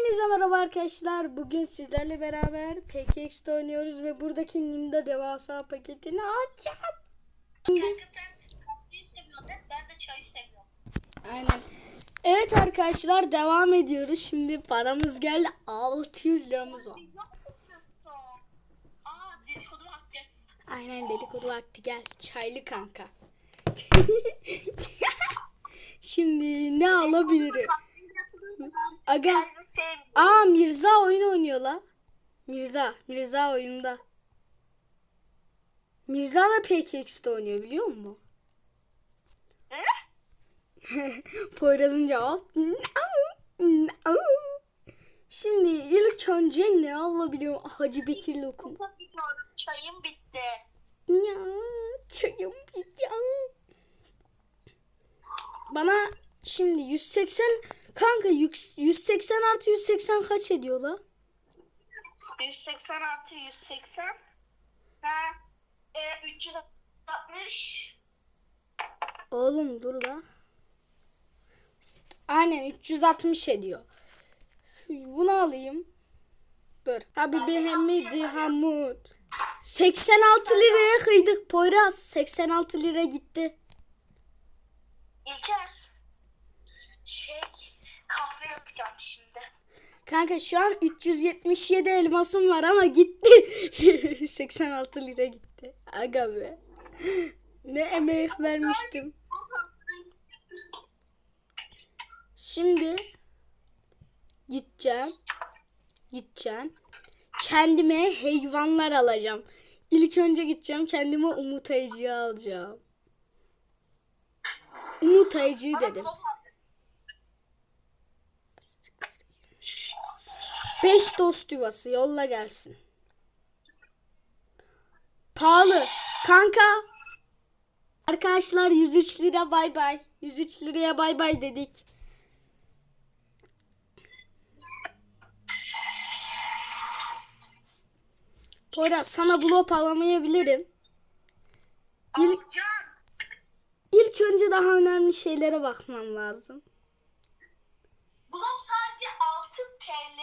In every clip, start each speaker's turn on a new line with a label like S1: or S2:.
S1: Hepinize merhaba arkadaşlar. Bugün sizlerle beraber PKX'de oynuyoruz ve buradaki Nimda devasa paketini açacağım. Şimdi aynen. Evet arkadaşlar devam ediyoruz. Şimdi paramız geldi. 600 liramız var. Aynen dedikodu vakti gel. Çaylı kanka. Şimdi ne alabilirim? Aga. Aa Mirza oyun oynuyor la. Mirza. Mirza oyunda. Mirza da PKX'de oynuyor biliyor musun? Poyraz'ın cevap. Şimdi ilk önce ne alabiliyorum? Hacı Bekir lokum.
S2: Kupa gidiyorum. Çayım bitti.
S1: Ya çayım bitti. Bana şimdi 180 kanka yük- 180 artı 180 kaç ediyor la?
S2: 180 artı 180. Ha. E, 360.
S1: Oğlum dur la. Aynen 360 ediyor. Bunu alayım. Dur. Habibi Hamidi Hamud. 86 liraya kıydık Poyraz. 86 lira gitti.
S2: İlker. Şey yapacağım şimdi.
S1: Kanka şu an 377 elmasım var ama gitti. 86 lira gitti. Aga be. Ne emek vermiştim. Şimdi gideceğim. Gideceğim. Kendime hayvanlar alacağım. İlk önce gideceğim kendime Umut Ayıcı'yı alacağım. Umut Ayıcı'yı dedim. Beş dost yuvası yolla gelsin. Pahalı. Kanka. Arkadaşlar 103 lira bay bay. 103 liraya bay bay dedik. Poyraz sana blok alamayabilirim. İlk, ilk önce daha önemli şeylere bakmam lazım.
S2: Bunun sadece 6 TL.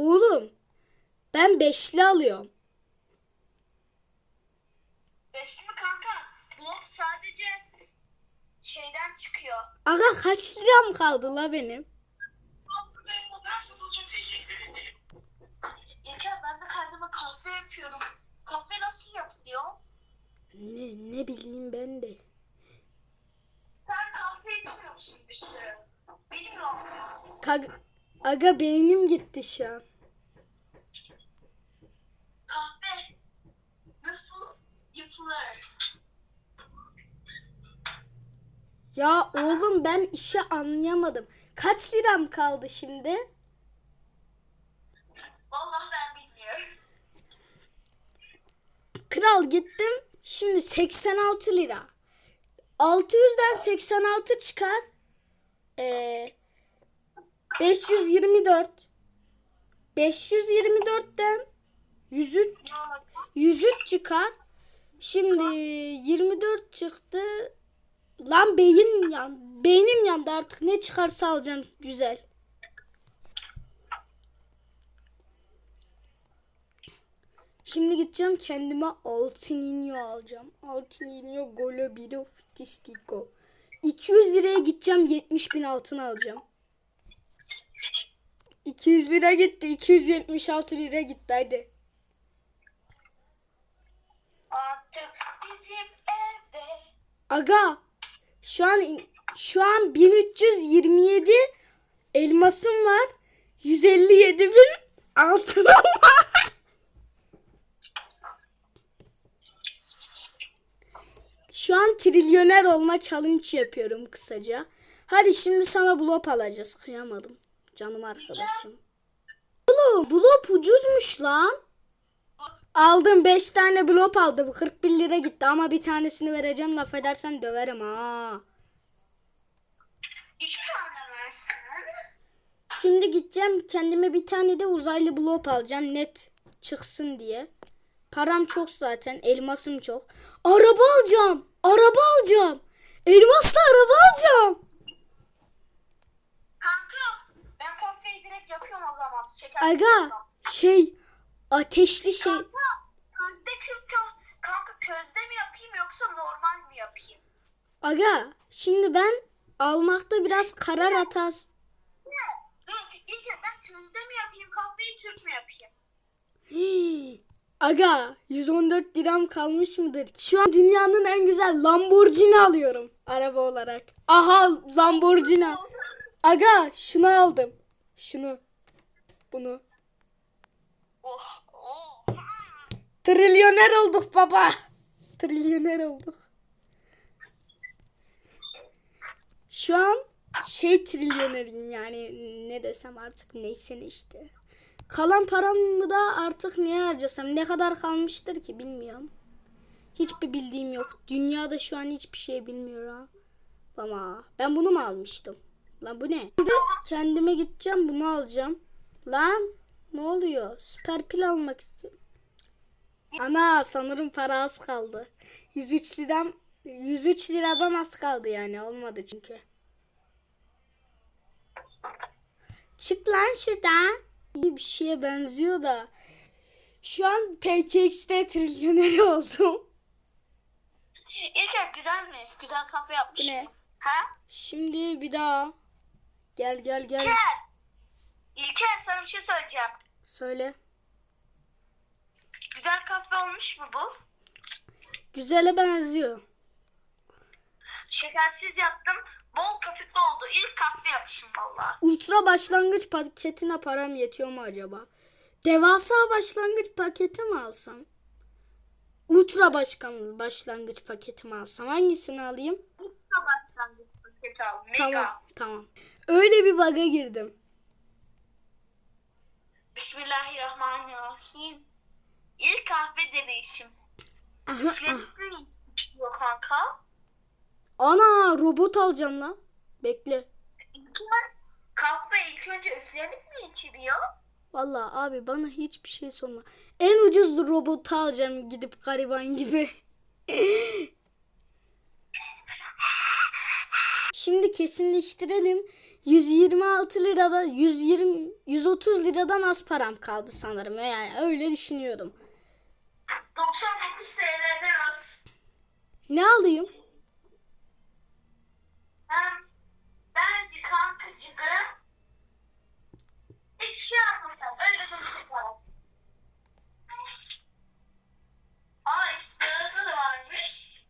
S1: Oğlum ben beşli alıyorum.
S2: Beşli mi kanka? Blok sadece şeyden çıkıyor.
S1: Aga kaç liram kaldı la benim?
S2: İlker ben de kendime kahve yapıyorum. Kahve nasıl yapılıyor?
S1: Ne ne bileyim ben de.
S2: Sen kahve içmiyor musun bir sürü? Bilmiyorum.
S1: Kag- Aga beynim gitti şu an.
S2: Kahve nasıl yapılır?
S1: Ya oğlum ben işi anlayamadım. Kaç liram kaldı şimdi?
S2: Vallahi ben bilmiyorum.
S1: Kral gittim. Şimdi 86 lira. 600'den 86 çıkar. Ee, 524. 524'ten 103 103 çıkar. Şimdi 24 çıktı. Lan beyin yan, beynim yandı artık ne çıkarsa alacağım güzel. Şimdi gideceğim kendime Altinino alacağım. Altinino Golo Biro Fitistico. 200 liraya gideceğim 70 bin altın alacağım. 200 lira gitti. 276 lira gitti hadi.
S2: Bizim evde.
S1: Aga şu an şu an 1327 elmasım var. 157 bin altınım var. Şu an trilyoner olma challenge yapıyorum kısaca. Hadi şimdi sana blop alacağız. Kıyamadım. Canım arkadaşım. Oğlum blop ucuzmuş lan. Aldım 5 tane blok aldım. 41 lira gitti ama bir tanesini vereceğim. Laf edersen döverim ha. Şimdi gideceğim kendime bir tane de uzaylı blok alacağım. Net çıksın diye. Param çok zaten. Elmasım çok. Araba alacağım. Araba alacağım. Elmasla araba alacağım.
S2: Kanka ben kafeyi direkt yapıyorum o zaman. Şeker
S1: Aga şey ateşli şey.
S2: Kanka közde kürk kanka közde mi yapayım yoksa normal mi yapayım?
S1: Aga şimdi ben almakta biraz karar atas.
S2: Dur ilk ben közde mi yapayım kahveyi Türk mü yapayım?
S1: Hii. Aga 114 liram kalmış mıdır? Şu an dünyanın en güzel Lamborghini alıyorum araba olarak. Aha Lamborghini. Aga şunu aldım. Şunu. Bunu. Trilyoner olduk baba. Trilyoner olduk. Şu an şey trilyoneriyim yani ne desem artık neyse ne işte. Kalan paramı da artık neye harcasam ne kadar kalmıştır ki bilmiyorum. Hiçbir bildiğim yok. Dünyada şu an hiçbir şey bilmiyor ha. Ama ben bunu mu almıştım? Lan bu ne? Şimdi kendime gideceğim bunu alacağım. Lan ne oluyor? Süper pil almak istiyorum. Ana sanırım para az kaldı. 103 liram 103 liradan az kaldı yani olmadı çünkü. Çık lan şuradan. İyi bir şeye benziyor da. Şu an PKX'de trilyoner oldum.
S2: İlker güzel mi? Güzel kahve yapmış.
S1: Ne?
S2: Ha?
S1: Şimdi bir daha. Gel gel gel.
S2: İlker. İlker sana bir şey söyleyeceğim.
S1: Söyle.
S2: Güzel kahve olmuş mu bu?
S1: Güzele benziyor.
S2: Şekersiz yaptım. Bol köpüklü oldu. İlk kahve yapışım valla.
S1: Ultra başlangıç paketine param yetiyor mu acaba? Devasa başlangıç paketi mi alsam? Ultra başkan başlangıç paketi mi alsam? Hangisini alayım?
S2: Ultra başlangıç paketi al. Mega.
S1: Tamam, tamam. Öyle bir bug'a girdim.
S2: Bismillahirrahmanirrahim. İlk kahve deneyişim. Üfledikleri içiyor kanka.
S1: Ana robot alacağım lan. Bekle.
S2: İlker kahve ilk önce üflenip mi içiliyor?
S1: Vallahi abi bana hiçbir şey sorma. En ucuz robotu alacağım gidip gariban gibi. Şimdi kesinleştirelim. 126 liradan 120 130 liradan az param kaldı sanırım. Yani öyle düşünüyorum.
S2: 99 TL'den az.
S1: Ne alayım?
S2: Ben, bence kankacığım hiçbir şey almasam öyle dursun para. Aa da varmış.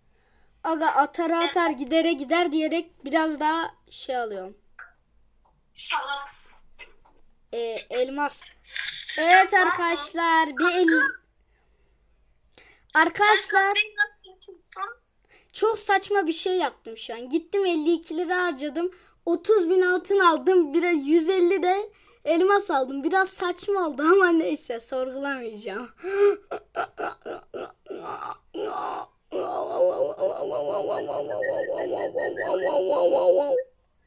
S1: Aga atar atar gidere gider diyerek biraz daha şey alıyorum.
S2: Salak.
S1: Ee, elmas. Evet arkadaşlar bir el... Arkadaşlar çok saçma bir şey yaptım şu an. Gittim 52 lira harcadım. 30 bin altın aldım. Bir de 150 de elmas aldım. Biraz saçma oldu ama neyse sorgulamayacağım.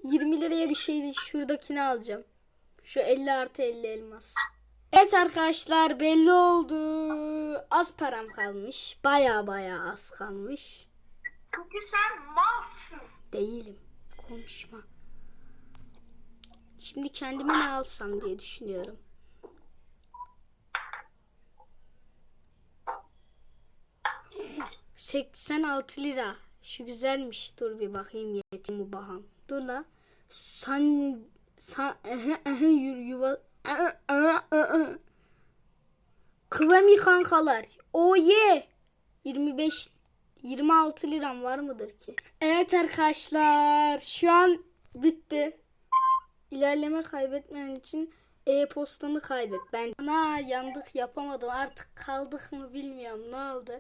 S1: ...20 liraya bir şeydi. Şuradakini alacağım. Şu 50 artı 50 elmas. Evet arkadaşlar belli oldu. Az param kalmış. Baya baya az kalmış.
S2: Çünkü sen malsın.
S1: Değilim. Konuşma. Şimdi kendime ne alsam diye düşünüyorum. ...86 lira. Şu güzelmiş. Dur bir bakayım yetim mi baham. Dur la. San... San... Yuva... Kıvami kankalar. O ye. 25 26 liram var mıdır ki? Evet arkadaşlar şu an bitti. İlerleme kaybetmeyen için e-postanı kaydet. Ben na yandık yapamadım artık kaldık mı bilmiyorum ne oldu.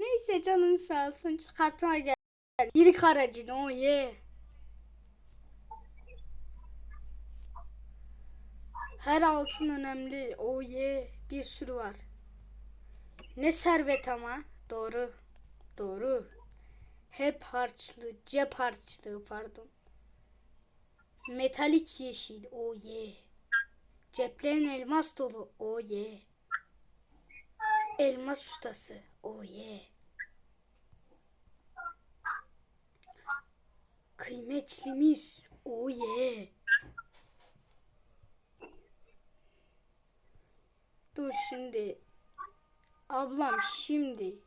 S1: Neyse canın sağ olsun çıkartma gel. İlk aracın o ye. Her altın önemli. O ye. Bir sürü var. Ne servet ama. Doğru. Doğru. Hep harçlı. Cep harçlığı pardon. Metalik yeşil. O ye. Ceplerin elmas dolu. O ye. Elmas ustası. O ye. Kıymetlimiz. O ye. Dur şimdi. Ablam şimdi.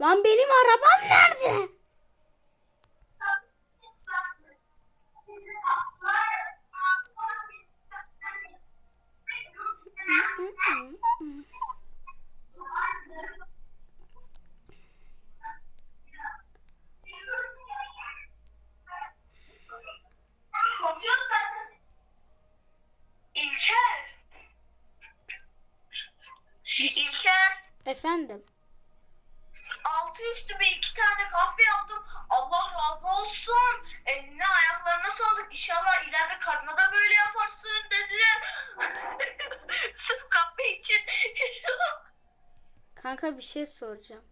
S1: Lan benim arabam nerede? Efendim.
S2: Altı üstü bir iki tane kahve yaptım. Allah razı olsun. Eline ayaklarına sağlık. İnşallah ileride karnına da böyle yaparsın dediler. Sırf kahve için.
S1: Kanka bir şey soracağım.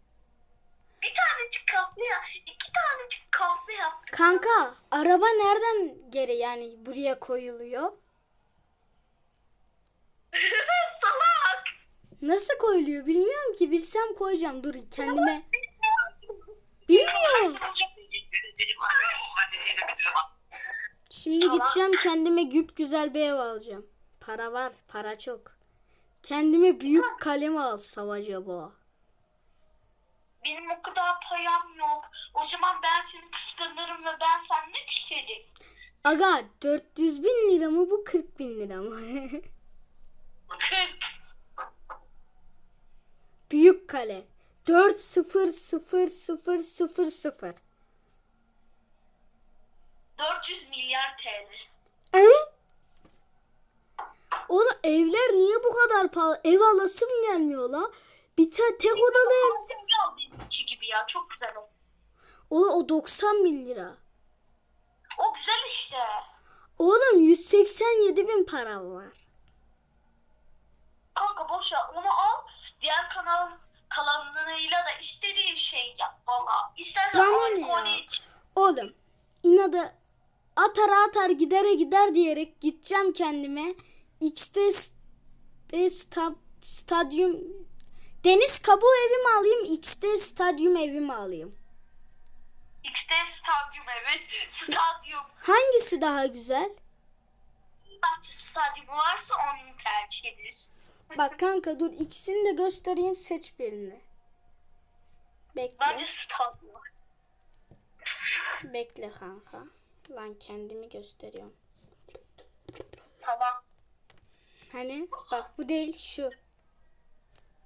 S2: bir tanecik kahve ya. iki tanecik kahve yaptım.
S1: Kanka araba nereden geri yani buraya koyuluyor?
S2: Salak.
S1: Nasıl koyuluyor bilmiyorum ki. Bilsem koyacağım. Dur kendime. Bilmiyorum. Şimdi gideceğim kendime güp güzel bir ev alacağım. Para var, para çok. Kendime büyük kalem alsam acaba.
S2: Benim o kadar param yok. O zaman ben seni kıskanırım ve ben seninle küserim.
S1: Aga 400 bin lira mı bu 40 bin lira mı?
S2: 40.
S1: büyük kale. 4 0 0 0 0 0.
S2: 400 milyar TL.
S1: Hı? Oğlum evler niye bu kadar pahalı? Ev alasım gelmiyor la. Bir tane tek odalı ev.
S2: Gibi ya çok güzel o.
S1: Oğlum o 90 bin lira.
S2: O güzel işte.
S1: Oğlum 187 bin para var.
S2: Kanka boş ver onu al. Diğer kanal kalanlarıyla da istediğin şey yap valla. İstersen
S1: ne
S2: iPhone
S1: ya? Oğlum inadı atar atar gidere gider diyerek gideceğim kendime. X'te de sta, stadyum deniz kabuğu evimi alayım. X'te stadyum evimi alayım.
S2: X'de stadyum evet. Stadyum.
S1: Hangisi daha güzel?
S2: Bahçe stadyumu varsa onu tercih ederiz.
S1: Bak kanka dur ikisini de göstereyim seç birini. Bekle.
S2: Bence stadyum.
S1: Bekle kanka. Lan kendimi gösteriyorum.
S2: Tamam.
S1: Hani bak bu değil şu.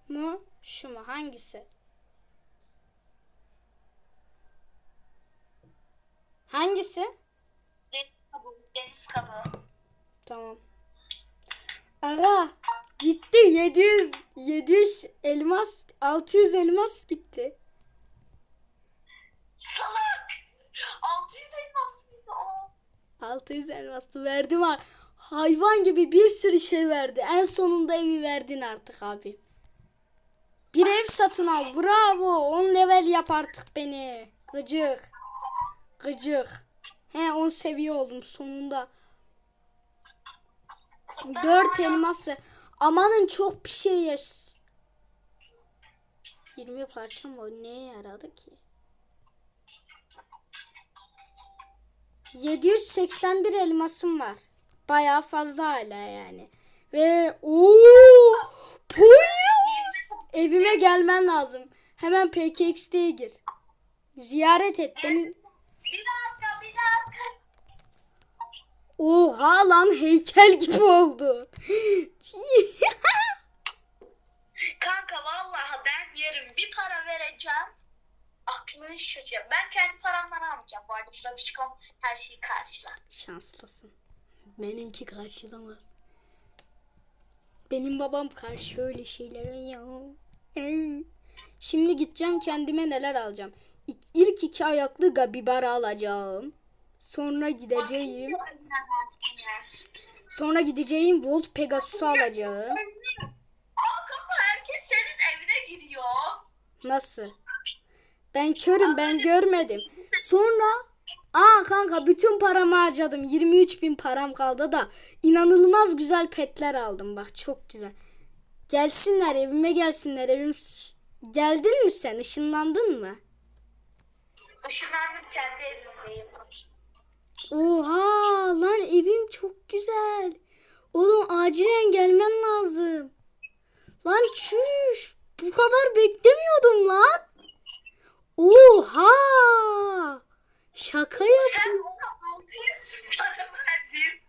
S1: Mu şu mu hangisi? Hangisi?
S2: Deniz kabuğu. Deniz kabuğu.
S1: Tamam. Ara gitti 700 700 elmas 600 elmas gitti.
S2: Salak. 600 elmas mıydı o?
S1: 600 elmaslı verdim ha. Hayvan gibi bir sürü şey verdi. En sonunda evi verdin artık abi. Bir ev satın al. Bravo. 10 level yap artık beni. Gıcık. Gıcık. He 10 seviye oldum sonunda. 4 elmas ve amanın çok bir şey yaş. 20 parça mı neye yaradı ki? 781 elmasım var. Bayağı fazla hala yani. Ve ooo. Evime gelmen lazım. Hemen PKX'de gir. Ziyaret et beni. Oha lan heykel gibi oldu.
S2: Kanka vallahi ben yarın bir para vereceğim. Aklın şaşır. Ben kendi paramdan almayacağım. Bu arada bir şey her şeyi karşılar.
S1: Şanslısın. Benimki karşılamaz. Benim babam karşı öyle şeylere ya. Şimdi gideceğim kendime neler alacağım. İlk, iki ayaklı gabibar alacağım. Sonra gideceğim. Sonra gideceğim Volt Pegasus'u alacağım.
S2: Kanka herkes senin evine gidiyor.
S1: Nasıl? Ben körüm ben görmedim. Sonra aa kanka bütün paramı harcadım. 23 bin param kaldı da inanılmaz güzel petler aldım bak çok güzel. Gelsinler evime gelsinler evim. Geldin mi sen? Işınlandın mı?
S2: Işınlandım kendi evimdeyim.
S1: Oha lan evim çok güzel. Oğlum acilen gelmen lazım. Lan çüş. Bu kadar beklemiyordum lan. Oha. Şaka yap.
S2: Sen ona 600 para verdin.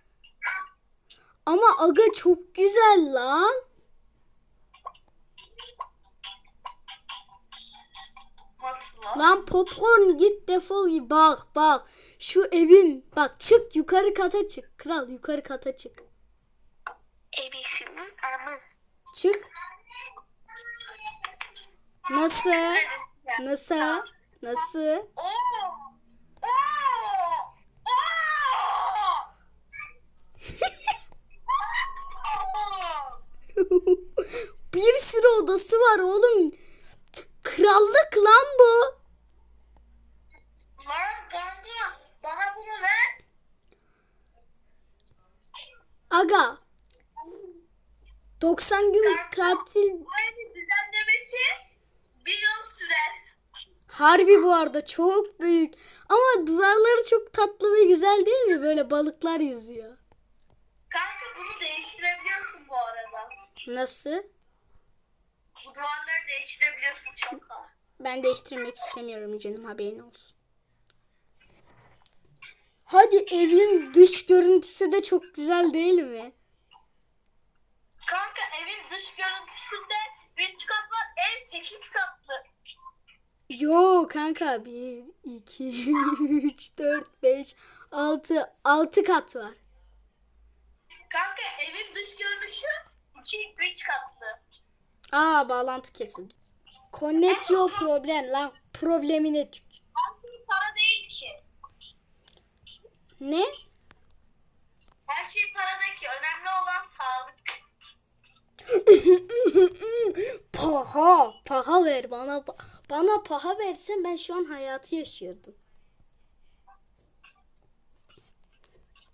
S1: Ama aga çok güzel lan.
S2: Lan?
S1: Popcorn git defol. Bak bak. Şu evim. Bak çık yukarı kata çık. Kral yukarı kata çık.
S2: Ebesinin amı.
S1: Çık. Nasıl? Nasıl? Nasıl? Bir sürü odası var oğlum. Krallık lan bu.
S2: Lan kanka bana bunu ver.
S1: Aga. 90 gün tatil.
S2: Bu evin düzenlemesi bir yıl sürer.
S1: Harbi bu arada çok büyük. Ama duvarları çok tatlı ve güzel değil mi? Böyle balıklar yüzüyor.
S2: Kanka bunu değiştirebiliyorsun bu arada.
S1: Nasıl?
S2: Bu duvarları değiştirebiliyorsun çok kolay.
S1: Ben değiştirmek istemiyorum canım haberin olsun. Hadi evin dış görüntüsü de çok güzel değil mi?
S2: Kanka evin dış görüntüsünde bir kat var. Ev 8 katlı.
S1: Yo kanka 1, 2, 3, 4, 5, 6, 6 kat var.
S2: Kanka evin dış görünüşü 2 3 katlı.
S1: Aa bağlantı kesildi. Connect your problem lan problemine tut.
S2: Aslında para değil ki.
S1: Ne?
S2: Her şey para değil ki. Önemli olan sağlık.
S1: paha, paha ver bana. Bana paha versen ben şu an hayatı yaşıyordum.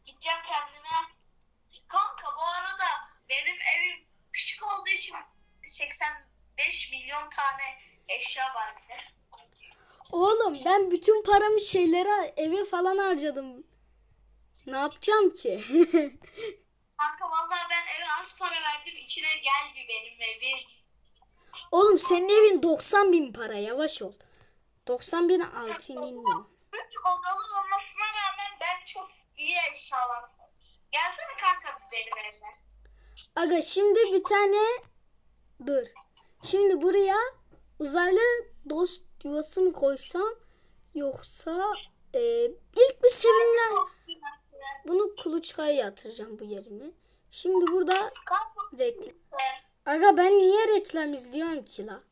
S2: Gideceğim kendime. Kanka bu arada benim evim küçük olduğu için 85 milyon tane eşya var.
S1: Oğlum ben bütün paramı şeylere eve falan harcadım. Ne yapacağım ki?
S2: Kanka vallahi ben eve az para verdim. içine gel bir benim evim.
S1: Oğlum senin evin 90 bin para yavaş ol. 90 bin altın inmiyor.
S2: Üç odalı olmasına rağmen ben çok iyi eşyalar Gelsene kanka benim evime.
S1: Aga şimdi bir tane dur. Şimdi buraya uzaylı dost yuvası mı koysam yoksa e, ilk bir sevinler bunu kuluçkaya yatıracağım bu yerine. Şimdi burada reklam. Aga ben niye reklam izliyorum ki la?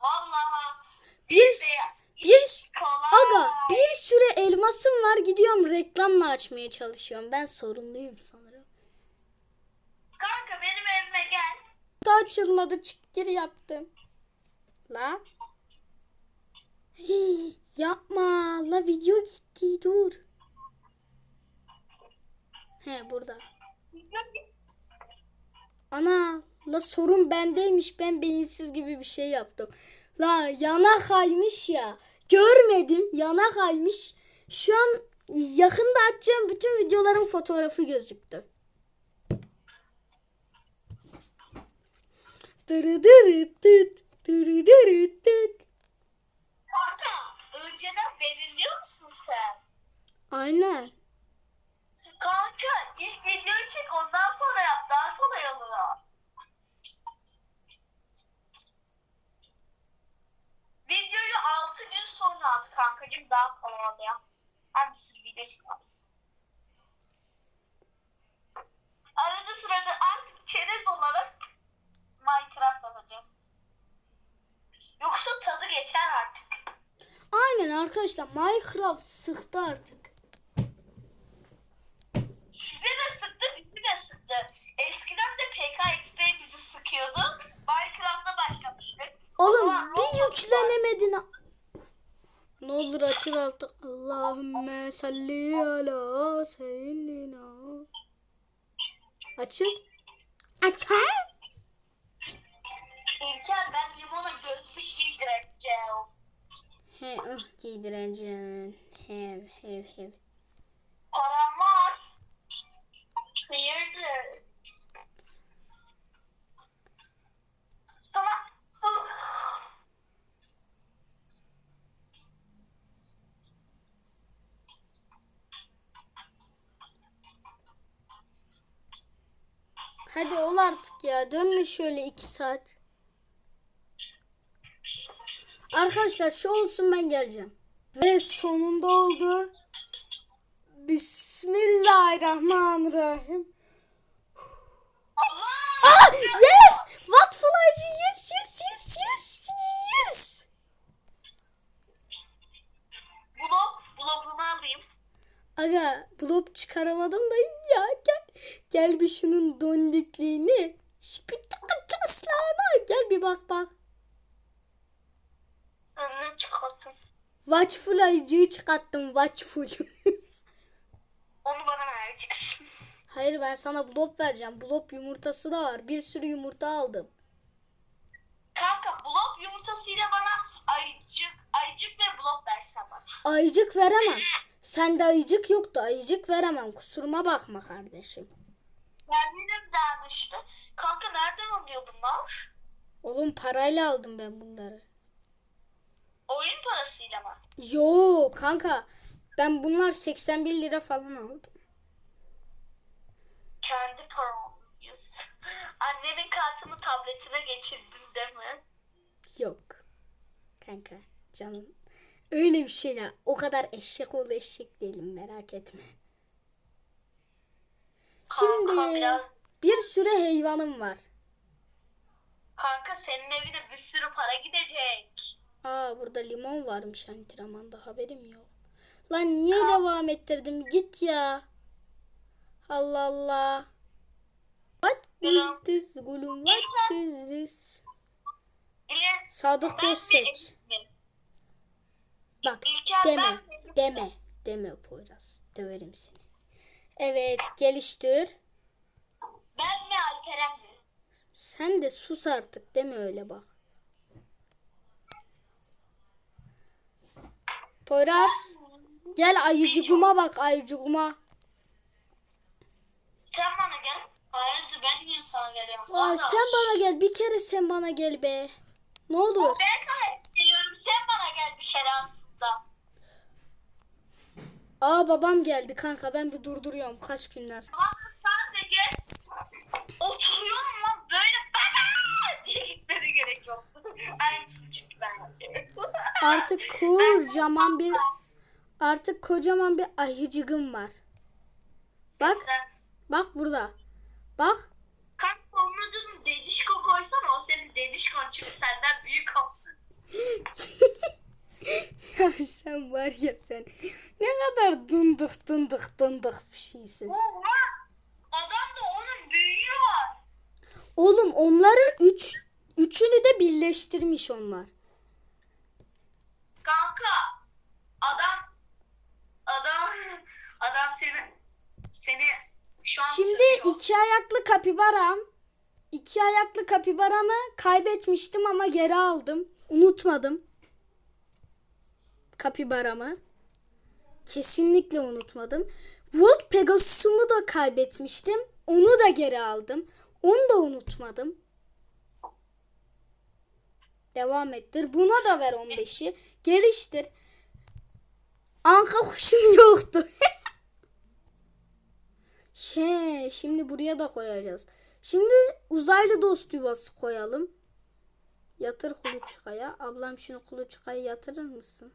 S2: Vallahi
S1: Bir- bir-. Aga bir sürü elmasım var gidiyorum reklamla açmaya çalışıyorum. Ben sorunluyum sanırım.
S2: Kanka benim evime gel.
S1: Da açılmadı çık gir yaptım. La. Hii, yapma la video gitti dur. He burada. Ana la sorun bendeymiş ben beyinsiz gibi bir şey yaptım. La yana kaymış ya. Görmedim yana kaymış. Şu an yakında açacağım bütün videoların fotoğrafı gözüktü. Dırı dırı tıt, dırı dırı tıt.
S2: Kanka önceden belirliyor musun sen?
S1: Aynen.
S2: Kanka ilk videoyu çek ondan sonra yap daha kolay oluyor. Videoyu 6 gün sonra at kankacım daha kolay oluyor. Hem bir sürü video çıkmaz. Arada sırada artık çerez olarak Minecraft atacağız. Yoksa tadı geçer artık.
S1: Aynen arkadaşlar Minecraft sıktı artık.
S2: Size de sıktı, bizi de sıktı. Eskiden de PKX'de bizi sıkıyordu. Minecraft'ta başlamıştık.
S1: Oğlum
S2: Ulan
S1: bir
S2: Roblox
S1: yüklenemedin. ha- Ne olur açır artık. Allahümme salli ala seyyidina. Açıl. Açıl.
S2: İlker ben limona gözlük giydireceğim.
S1: He ıh giydireceğim. Hev hev hev.
S2: Param var.
S1: Hadi ol artık ya. Dönme şöyle iki saat. Arkadaşlar şu olsun ben geleceğim. Ve sonunda oldu. Bismillahirrahmanirrahim.
S2: Allah!
S1: Ah yes! What flycı yes yes yes yes yes.
S2: Blok, blokumu alayım.
S1: Aga blok çıkaramadım da ya gel. Gel bir şunun dondikliğini. Şpitakçaslana gel bir bak bak.
S2: Önünü çıkarttım.
S1: Watchful ayıcığı çıkarttım watchful.
S2: Onu bana vereceksin.
S1: Hayır ben sana blop vereceğim. Blop yumurtası da var. Bir sürü yumurta aldım.
S2: Kanka blok yumurtasıyla bana ayıcık, ayıcık ve blok versen bana.
S1: Ayıcık veremem. Sende ayıcık yoktu. Ayıcık veremem. Kusuruma bakma kardeşim.
S2: Verdiğim dermişti. Kanka nereden alıyor bunlar?
S1: Oğlum parayla aldım ben bunları.
S2: Oyun parasıyla mı?
S1: Yo kanka. Ben bunlar 81 lira falan aldım.
S2: Kendi param. Annenin kartını tabletine geçirdin değil mi?
S1: Yok. Kanka canım. Öyle bir şey ya. O kadar eşek ol eşek değilim merak etme.
S2: Kanka
S1: Şimdi
S2: biraz-
S1: bir sürü hayvanım var.
S2: Kanka senin evine bir sürü para gidecek.
S1: Aa burada limon varmış antrenmanda haberim yok. Lan niye devam ettirdim git ya. Allah Allah. What is this gulum what is this? Sadık dost seç. Bak deme deme deme Poyraz döverim seni. Evet geliştir.
S2: Ben mi Alperen mi?
S1: Sen de sus artık deme öyle bak. Poyraz gel ayıcıkuma bak ayıcıkuma.
S2: Sen bana gel. Hayırdır ben niye sana geliyorum?
S1: Aa, sen bana gel bir kere sen bana gel be. Ne olur.
S2: Ben sana geliyorum. Sen bana gel bir kere aslında.
S1: Aa babam geldi kanka ben bir durduruyorum kaç günden sonra.
S2: Bak sadece oturuyorum lan böyle bana diye gitmene gerek yok. Aynısını çünkü ben yapıyorum.
S1: Artık kocaman bir artık kocaman bir ayıcıgım var. Bak bak burada. Bak
S2: Kanka onun adını dedişko koysana o senin dedişkon çünkü senden büyük o.
S1: ya sen var ya sen ne kadar dındık dındık dındık bir şeysin.
S2: Oha! Adam da onun büyüğü var.
S1: Oğlum onları üç üçünü de birleştirmiş onlar.
S2: Kanka adam adam adam seni seni şu an
S1: Şimdi
S2: söylüyor.
S1: iki ayaklı kapibaram. iki ayaklı kapibaramı kaybetmiştim ama geri aldım. Unutmadım. Kapibaramı. Kesinlikle unutmadım. Volt Pegasus'umu da kaybetmiştim. Onu da geri aldım. Onu da unutmadım. Devam ettir. Buna da ver 15'i. Geliştir. Anka kuşum yoktu. Şey, şimdi buraya da koyacağız. Şimdi uzaylı dost yuvası koyalım. Yatır kuluçkaya. Ablam şunu kuluçkaya yatırır mısın?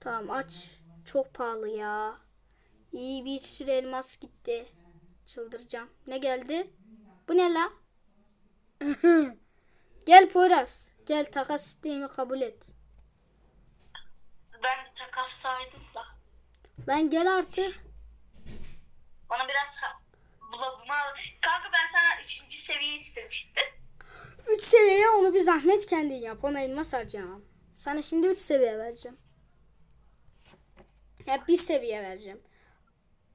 S1: Tamam aç. Çok pahalı ya. İyi bir sürü elmas gitti. Çıldıracağım. Ne geldi? Bu ne la? Gel Poyraz. Gel takas isteğimi kabul et.
S2: ben takastaydım da.
S1: Ben gel artık.
S2: Bana biraz bulabıma kanka ben sana 3. seviye istemiştim.
S1: 3 seviyeye onu bir zahmet kendin yap. Ona elmas harcayamam. Sana şimdi 3 seviye vereceğim. Ya bir seviye vereceğim.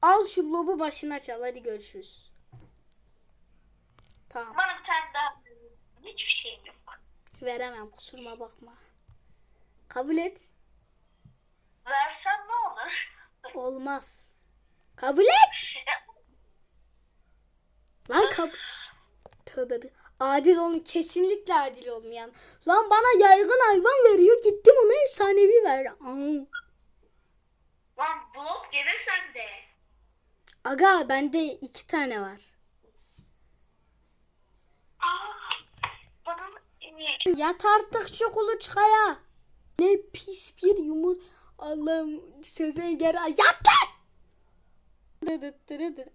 S1: Al şu blobu başına çal. Hadi görüşürüz. Tamam.
S2: Bana bir tane daha hiçbir şeyim yok.
S1: Veremem. Kusuruma bakma. Kabul et.
S2: Versen ne olur?
S1: Olmaz. Kabul et. Lan kab... Tövbe bir... Adil olun. Kesinlikle adil olmayan. Lan bana yaygın hayvan veriyor. Gittim ona efsanevi ver. Aa.
S2: Lan blok gelir sende.
S1: Aga bende iki tane var. Yat artık şu kuluçkaya. Ne pis bir yumur. Allah'ım size gel. Yat lan!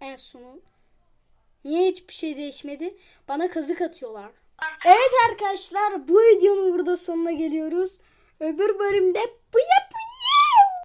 S1: En sonu. Niye hiçbir şey değişmedi? Bana kazık atıyorlar. Evet arkadaşlar bu videonun burada sonuna geliyoruz. Öbür bölümde bu yap